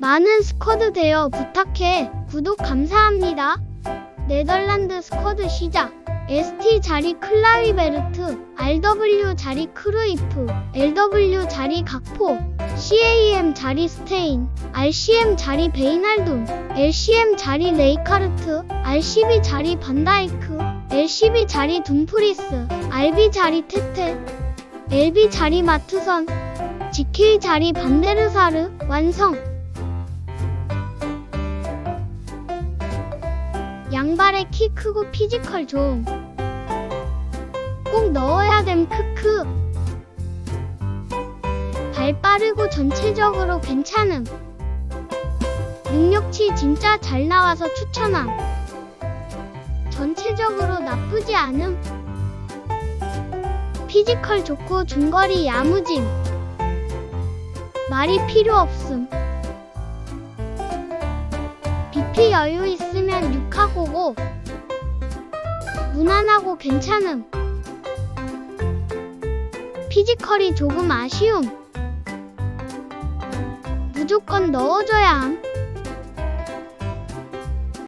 많은 스쿼드 되어 부탁해. 구독 감사합니다. 네덜란드 스쿼드 시작. ST 자리 클라리베르트, RW 자리 크루이프, LW 자리 각포, CAM 자리 스테인, RCM 자리 베이날둠, LCM 자리 레이카르트, RCB 자리 반다이크, LCB 자리 둠프리스, RB 자리 테테, LB 자리 마트선, GK 자리 반데르사르 완성. 양발에 키 크고 피지컬 좋음. 꼭 넣어야 됨 크크. 발 빠르고 전체적으로 괜찮음. 능력치 진짜 잘 나와서 추천함. 전체적으로 나쁘지 않음. 피지컬 좋고 중거리 야무짐. 말이 필요 없음. BP 여유 있으면 6하고고 무난하고 괜찮음. 피지컬이 조금 아쉬움. 무조건 넣어줘야 함.